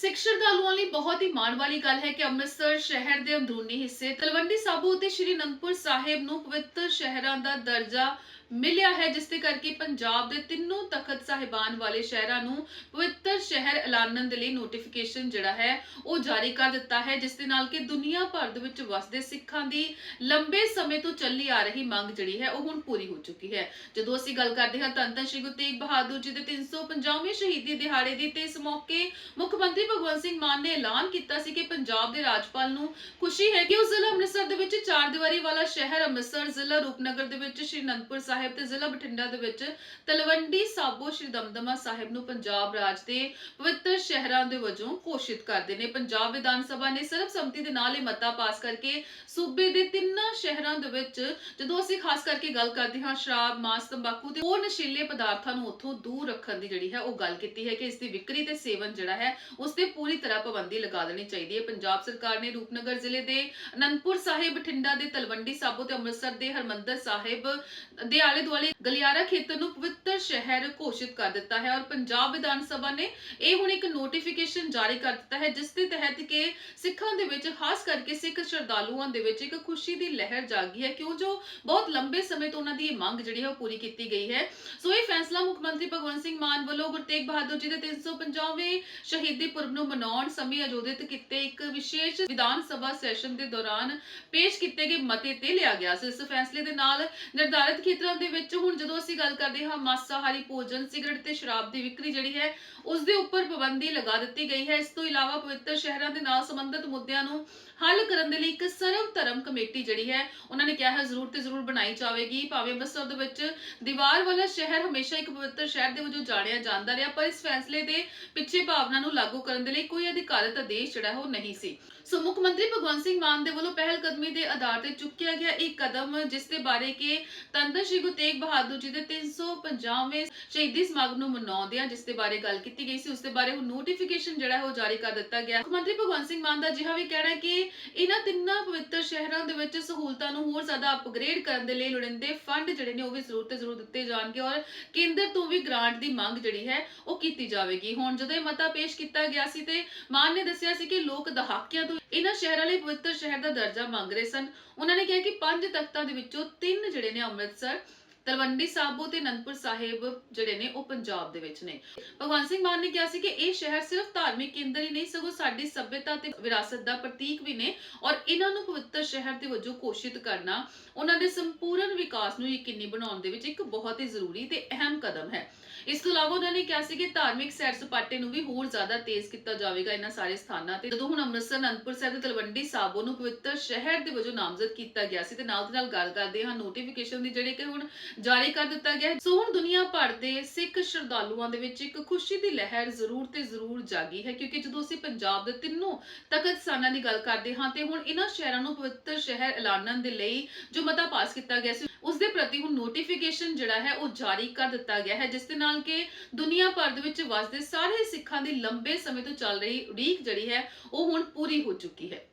ਸਿੱਖ ਸ਼ਰਧਾਲੂਆਂ ਲਈ ਬਹੁਤ ਹੀ ਮਾਣ ਵਾਲੀ ਗੱਲ ਹੈ ਕਿ ਅੰਮ੍ਰਿਤਸਰ ਸ਼ਹਿਰ ਦੇ ਅੰਦਰੂਨੀ ਹਿੱਸੇ ਤਲਵੰਡੀ ਸਾਬੋ ਅਤੇ ਸ਼੍ਰੀ ਅਨੰਦਪੁਰ ਸਾਹਿਬ ਨੂੰ ਪਵਿੱਤਰ ਸ਼ਹਿਰਾਂ ਦਾ ਦਰਜਾ ਮਿਲਿਆ ਹੈ, ਜਿਸ ਦੇ ਕਰਕੇ ਪੰਜਾਬ ਦੇ ਤਿੰਨੋਂ ਤਖਤ ਸਾਹਿਬਾਨ ਵਾਲੇ ਸ਼ਹਿਰਾਂ ਨੂੰ ਪਵਿੱਤਰ ਸ਼ਹਿਰ ਐਲਾਨਣ ਦੇ ਲਈ ਨੋਟੀਫਿਕੇਸ਼ਨ ਜਿਹੜਾ ਹੈ, ਉਹ ਜਾਰੀ ਕਰ ਦਿੱਤਾ ਹੈ, ਜਿਸ ਦੇ ਨਾਲ ਕਿ ਦੁਨੀਆ ਭਰ ਦੇ ਵਿੱਚ ਵਸਦੇ ਸਿੱਖਾਂ ਦੀ ਲੰਬੇ ਸਮੇਂ ਤੋਂ ਚੱਲੀ ਆ ਰਹੀ ਮੰਗ ਜਿਹੜੀ ਹੈ, ਉਹ ਹੁਣ ਪੂਰੀ ਹੋ ਚੁੱਕੀ ਹੈ। ਜਦੋਂ ਅਸੀਂ ਗੱਲ ਕਰਦੇ ਹਾਂ ਧੰਨ ਸ਼੍ਰੀ ਗੁਰੂ ਤੇਗ ਬਹਾਦਰ ਜੀ ਦੇ 350ਵੇਂ ਸ਼ਹੀਦੀ ਦਿਹਾੜੇ ਦੀ, ਤੇ ਇਸ ਮੌਕੇ ਮੁੱਖ ਮੰਤਰੀ ਭਗਵੰਤ ਸਿੰਘ ਮਾਨ ਨੇ ਐਲਾਨ ਕੀਤਾ ਸੀ ਕਿ ਪੰਜਾਬ ਦੇ ਰਾਜਪਾਲ ਨੂੰ ਖੁਸ਼ੀ ਹੈ ਕਿ ਉਸ ਜ਼ਿਲ੍ਹਾ ਅੰਮ੍ਰਿਤਸਰ ਦੇ ਵਿੱਚ ਚਾਰ ਦੀਵਾਰੀ ਵਾਲਾ ਸ਼ਹਿਰ ਅੰਮ੍ਰਿਤਸਰ, ਜ਼ਿਲ੍ਹਾ ਰੂਪਨਗਰ ਦੇ ਵਿੱਚ ਸ਼੍ਰੀ ਅਨੰਦਪੁਰ ਸਾਹਿਬ ਸਾਹਿਬ ਤੇ ਜ਼ਿਲ੍ਹਾ ਬਠਿੰਡਾ ਦੇ ਵਿੱਚ ਤਲਵੰਡੀ ਸਾਬੋ ਸ਼੍ਰੀ ਦਮਦਮਾ ਸਾਹਿਬ ਨੂੰ ਪੰਜਾਬ ਰਾਜ ਦੇ ਪਵਿੱਤਰ ਸ਼ਹਿਰਾਂ ਦੇ ਵਜੋਂ ਘੋਸ਼ਿਤ ਕਰਦੇ ਨੇ। ਪੰਜਾਬ ਵਿਧਾਨ ਸਭਾ ਨੇ ਸਰਬਸੰਮਤੀ ਦੇ ਨਾਲ ਇਹ ਮਤਾ ਪਾਸ ਕਰਕੇ ਸੂਬੇ ਦੇ ਤਿੰਨਾਂ ਸ਼ਹਿਰਾਂ ਦੇ ਵਿੱਚ ਜਦੋਂ ਅਸੀਂ ਖਾਸ ਕਰਕੇ ਗੱਲ ਕਰਦੇ ਹਾਂ ਸ਼ਰਾਬ, ਮਾਸ, ਤੰਬਾਕੂ ਤੇ ਹੋਰ ਨਸ਼ੀਲੇ ਪਦਾਰਥਾਂ ਨੂੰ ਉੱਥੋਂ ਦੂਰ ਰੱਖਣ ਦੀ ਜਿਹੜੀ ਹੈ ਉਹ ਗੱਲ ਕੀਤੀ ਹੈ ਕਿ ਇਸ ਦੀ ਵਿਕਰੀ ਤੇ ਸੇਵਨ ਜਿਹੜਾ ਹੈ ਉਸ ਤੇ ਪੂਰੀ ਤਰ੍ਹਾਂ ਪਾਬੰਦੀ ਲਗਾ ਦੇਣੀ ਚਾਹੀਦੀ ਹੈ। ਪੰਜਾਬ ਸਰਕਾਰ ਨੇ ਰੂਪਨਗਰ ਜ਼ਿਲ੍ਹੇ ਦੇ ਅਨੰਦਪੁਰ ਸਾਹਿਬ, ਬਠਿੰਡਾ ਦੇ ਤਲਵੰਡੀ ਸਾਬੋ ਤੇ ਅੰਮ੍ਰਿਤਸਰ ਦੇ ਹਰਮੰਦਰ ਸਾਹਿਬ ਦੇ ਆਲੇ ਦੁਆਲੇ ਗਲਿਆਰਾ ਖੇਤਰ ਨੂੰ ਪਵਿੱਤਰ ਸ਼ਹਿਰ ਘੋਸ਼ਿਤ ਕਰ ਦਿੱਤਾ ਹੈ ਔਰ ਪੰਜਾਬ ਵਿਧਾਨ ਸਭਾ ਨੇ ਇਹ ਹੁਣ ਇੱਕ ਨੋਟੀਫਿਕੇਸ਼ਨ ਜਾਰੀ ਕਰ ਦਿੱਤਾ ਹੈ, ਜਿਸ ਦੇ ਤਹਿਤ ਕਿ ਸਿੱਖਾਂ ਦੇ ਵਿੱਚ, ਖਾਸ ਕਰਕੇ ਸਿੱਖ ਸ਼ਰਧਾਲੂਆਂ ਦੇ ਵਿੱਚ ਇੱਕ ਖੁਸ਼ੀ ਦੀ ਲਹਿਰ ਜਾਗੀ ਹੈ। ਕਿਉਂ? ਜੋ ਬਹੁਤ ਲੰਬੇ ਸਮੇਂ ਤੋਂ ਉਹਨਾਂ ਦੀ ਇਹ ਮੰਗ ਜਿਹੜੀ ਹੈ ਉਹ ਪੂਰੀ ਕੀਤੀ ਗਈ ਹੈ। ਸੋ ਇਹ ਫੈਸਲਾ ਮੁੱਖ ਮੰਤਰੀ ਭਗਵੰਤ ਸਿੰਘ ਮਾਨ ਵੱਲੋਂ ਗੁਰੂ ਤੇਗ ਬਹਾਦਰ ਜੀ ਦੇ 350ਵੇਂ ਸ਼ਹੀਦੀ ਪੁਰਬ ਨੂੰ ਮਨਾਉਣ ਸਮੇਂ ਆਯੋਜਿਤ ਕੀਤੇ ਇੱਕ ਵਿਸ਼ੇਸ਼ ਵਿਧਾਨ ਸਭਾ ਸੈਸ਼ਨ ਦੇ ਦੌਰਾਨ ਪੇਸ਼ ਕੀਤੇ ਗਏ ਮਤੇ ਤੇ ਲਿਆ ਗਿਆ ਸੀ। ਇਸ ਫੈਸਲੇ ਦੇ ਨਾਲ ਨਿਰਧਾਰਿਤ ਖੇਤਰਾਂ ਦੇ ਵਿੱਚ ਹੁਣ ਜਦੋਂ ਅਸੀਂ ਗੱਲ ਕਰਦੇ ਹਾਂ ਮਾਸਾਹਾਰੀ ਭੋਜਨ, ਸਿਗਰਟ ਤੇ ਸ਼ਰਾਬ ਦੀ ਵਿਕਰੀ ਜਿਹੜੀ ਹੈ ਉਸ ਦੇ ਉੱਪਰ ਪਾਬੰਦੀ ਲਗਾ ਦਿੱਤੀ ਗਈ ਹੈ। ਇਸ ਤੋਂ ਇਲਾਵਾ ਪਵਿੱਤਰ ਸ਼ਹਿਰਾਂ ਦੇ ਨਾਲ ਸੰਬੰਧਿਤ ਮੁੱਦਿਆਂ ਨੂੰ ਹੱਲ ਕਰਨ ਦੇ ਲਈ ਇੱਕ ਸਰਵ ਧਰਮ ਕਮੇਟੀ ਜਿਹੜੀ ਹੈ, ਉਹਨਾਂ ਨੇ ਕਿਹਾ ਹੈ ਜ਼ਰੂਰ ਤੇ ਜ਼ਰੂਰ ਬਣਾਈ ਜਾਵੇਗੀ। ਭਾਵੇਂ ਅੰਮ੍ਰਿਤਸਰ ਦੇ ਵਿੱਚ ਦੀਵਾਰ ਵਾਲਾ ਸ਼ਹਿਰ ਹਮੇਸ਼ਾ ਇੱਕ ਪਵਿੱਤਰ ਸ਼ਹਿਰ ਦੇ ਵਜੋਂ ਜਾਣਿਆ ਜਾਂਦਾ ਰਿਹਾ, ਪਰ ਇਸ ਫੈਸਲੇ ਦੇ ਪਿੱਛੇ ਭਾਵਨਾ ਨੂੰ ਲਾਗੂ ਕਰਨ ਦੇ ਲਈ ਕੋਈ ਅਧਿਕਾਰਤ ਆਦੇਸ਼ ਜਿਹੜਾ ਉਹ ਨਹੀਂ ਸੀ। ਸੋ ਮੁੱਖ ਮੰਤਰੀ ਭਗਵੰਤ ਸਿੰਘ ਮਾਨ ਦੇ ਵੱਲੋਂ ਪਹਿਲ ਕਦਮੀ ਦੇ ਆਧਾਰ ਤੇ ਚੁੱਕਿਆ ਗਿਆ ਇੱਕ ਕਦਮ, ਜਿਸ ਦੇ ਬਾਰੇ ਕਿ ਤੰਦਰ ਸ਼੍ਰੀ ਗੁਰੂ ਤੇਗ ਬਹਾਦਰ ਜੀ ਦੇ 350ਵੇਂ ਸ਼ਹੀਦੀ ਸਮਾਗਮ ਨੂੰ ਮਨਾਉਂਦਿਆਂ ਜਿਸ ਦੇ ਬਾਰੇ ਗੱਲ ਕੀਤੀ ਗਈ ਸੀ, ਉਸ ਦੇ ਬਾਰੇ ਹੁਣ ਨੋਟੀਫਿਕੇਸ਼ਨ ਜਿਹੜਾ ਉਹ ਜਾਰੀ ਕਰ ਦਿੱਤਾ ਗਿਆ। ਮੁੱਖ ਮੰਤਰੀ ਭਗਵੰਤ ਸਿੰਘ ਮਾਨ ਦਾ ਜਿਹਾ ਵੀ ਕਹਿਣਾ ਹੈ ਕਿ ਇਹਨਾਂ ਤਿੰਨਾਂ ਪਵਿੱਤਰ ਸ਼ਹਿਰਾਂ ਦੇ ਵਿੱਚ ਸਹੂਲਤਾਂ ਨੂੰ ਹੋਰ ਜ਼ਿਆਦਾ ਅਪਗ੍ਰੇਡ ਕਰਨ ਦੇ ਲਈ ਲੋੜੀਂਦੇ ਫੰਡ ਜਿਹੜੇ ਨੇ ਉਹ ਵੀ ਜ਼ਰੂਰ ਤੇ ਜ਼ਰੂਰ ਦਿੱਤੇ ਜਾਣਗੇ ਔਰ ਕੇਂਦਰ ਤੋਂ ਵੀ ਗ੍ਰਾਂਟ ਦੀ ਮੰਗ ਜਿਹੜੀ ਹੈ ਉਹ ਕੀਤੀ ਜਾਵੇਗੀ। ਹੁਣ ਜਦੋਂ ਇਹ ਮਤਾ ਪੇਸ਼ ਕੀਤਾ ਗਿਆ ਸੀ ਤੇ ਮਾਨ ਨੇ ਦੱਸਿਆ ਸੀ ਕਿ ਲੋਕ ਦਹਾਕਿਆਂ ਤੋਂ ਇਹਨਾਂ ਸ਼ਹਿਰਾਂ ਲਈ ਪਵਿੱਤਰ ਸ਼ਹਿਰ ਦਾ ਦਰਜਾ ਮੰਗ ਰਹੇ ਸਨ। ਉਹਨਾਂ ਨੇ ਕਿਹਾ ਕਿ ਪੰਜ ਤਖਤਾਂ ਦੇ ਵਿੱਚੋਂ ਤਿੰਨ ਜਿਹੜੇ ਨੇ ਅੰਮ੍ਰਿਤਸਰ ਤਲਵੰਡੀ ਸਾਬੋ ਤੇ ਅਨੰਦਪੁਰ ਸਾਹਿਬ ਜਿਹੜੇ ਨੇ, ਉਹ ਪੰਜਾਬ ਦੇ ਵਿੱਚ ਨੇ। ਭਗਵਾਨ ਸਿੰਘ ਮਾਨ ਨੇ ਕਿਹਾ ਸੀ ਕਿ ਇਹ ਸ਼ਹਿਰ ਸਿਰਫ ਧਾਰਮਿਕ ਕੇਂਦਰ ਹੀ ਨਹੀਂ, ਸਗੋਂ ਸਾਡੀ ਸੱਭਿਅਤਾ ਤੇ ਵਿਰਾਸਤ ਦਾ ਪ੍ਰਤੀਕ ਵੀ ਨੇ ਔਰ ਇਹਨਾਂ ਨੂੰ ਪਵਿੱਤਰ ਸ਼ਹਿਰ ਦੇ ਵਜੋਂ ਘੋਸ਼ਿਤ ਕਰਨਾ, ਉਹਨਾਂ ਦੇ ਸੰਪੂਰਨ ਵਿਕਾਸ ਨੂੰ ਯਕੀਨੀ ਬਣਾਉਣ ਦੇ ਵਿੱਚ ਇੱਕ ਬਹੁਤ ਹੀ ਜ਼ਰੂਰੀ ਤੇ ਅਹਿਮ ਕਦਮ ਹੈ। ਇਸ ਤੋਂ ਇਲਾਵਾ ਉਹਨਾਂ ਨੇ ਕਿਹਾ ਸੀ ਕਿ ਧਾਰਮਿਕ ਸੈਰ ਸਪਾਟੇ ਨੂੰ ਵੀ ਹੋਰ ਜ਼ਿਆਦਾ ਤੇਜ਼ ਕੀਤਾ ਜਾਵੇਗਾ ਇਹਨਾਂ ਸਾਰੇ ਸਥਾਨਾਂ ਤੇ। ਜਦੋਂ ਹੁਣ ਅੰਮ੍ਰਿਤਸਰ, ਅਨੰਦਪੁਰ ਸਾਹਿਬ ਤੇ ਤਲਵੰਡੀ ਸਾਬੋ ਨੂੰ ਪਵਿੱਤਰ ਸ਼ਹਿਰ ਦੇ ਵਜੋਂ ਨਾਮਜ਼ਦ ਕੀਤਾ ਗਿਆ ਸੀ ਤੇ ਨਾਲ ਦੀ ਨਾਲ ਗੱਲ ਕਰਦੇ ਹਾਂ ਨੋਟੀਫਿਕੇਸ਼ਨ ਦੀ ਜਿਹੜੇ ਕਿ ਹੁਣ ਜਾਰੀ ਕਰ ਦਿੱਤਾ ਗਿਆ ਹੈ। ਸੋ ਹੁਣ ਦੁਨੀਆ ਭਰ ਦੇ ਸਿੱਖ ਸ਼ਰਧਾਲੂਆਂ ਦੇ ਵਿੱਚ ਇੱਕ ਖੁਸ਼ੀ ਦੀ ਲਹਿਰ ਜ਼ਰੂਰ ਤੇ ਜ਼ਰੂਰ ਜਾਗੀ ਹੈ, ਕਿਉਂਕਿ ਜਦੋਂ ਅਸੀਂ ਪੰਜਾਬ ਦੇ ਤਿੰਨੋਂ ਤਖਤ ਸਥਾਨਾਂ ਦੀ ਗੱਲ ਕਰਦੇ ਹਾਂ, ਤੇ ਹੁਣ ਇਹਨਾਂ ਸ਼ਹਿਰਾਂ ਨੂੰ ਪਵਿੱਤਰ ਸ਼ਹਿਰ ਐਲਾਨਣ ਦੇ ਲਈ ਜੋ ਮਤਾ ਪਾਸ ਕੀਤਾ ਗਿਆ ਸੀ, ਉਸ ਦੇ ਪ੍ਰਤੀ ਹੁਣ ਨੋਟੀਫਿਕੇਸ਼ਨ ਜਿਹੜਾ ਹੈ, ਉਹ ਜਾਰੀ ਕਰ ਦਿੱਤਾ ਗਿਆ ਹੈ, ਜਿਸ ਦੇ ਨਾਲ ਕਿ ਦੁਨੀਆ ਭਰ ਦੇ ਵਿੱਚ ਵਸਦੇ ਸਾਰੇ ਸਿੱਖਾਂ ਦੀ ਲੰਬੇ ਸਮੇਂ ਤੋਂ ਚੱਲ ਰਹੀ ਉਡੀਕ ਜਿਹੜੀ ਹੈ, ਉਹ ਹੁਣ ਪੂਰੀ ਹੋ ਚੁੱਕੀ ਹੈ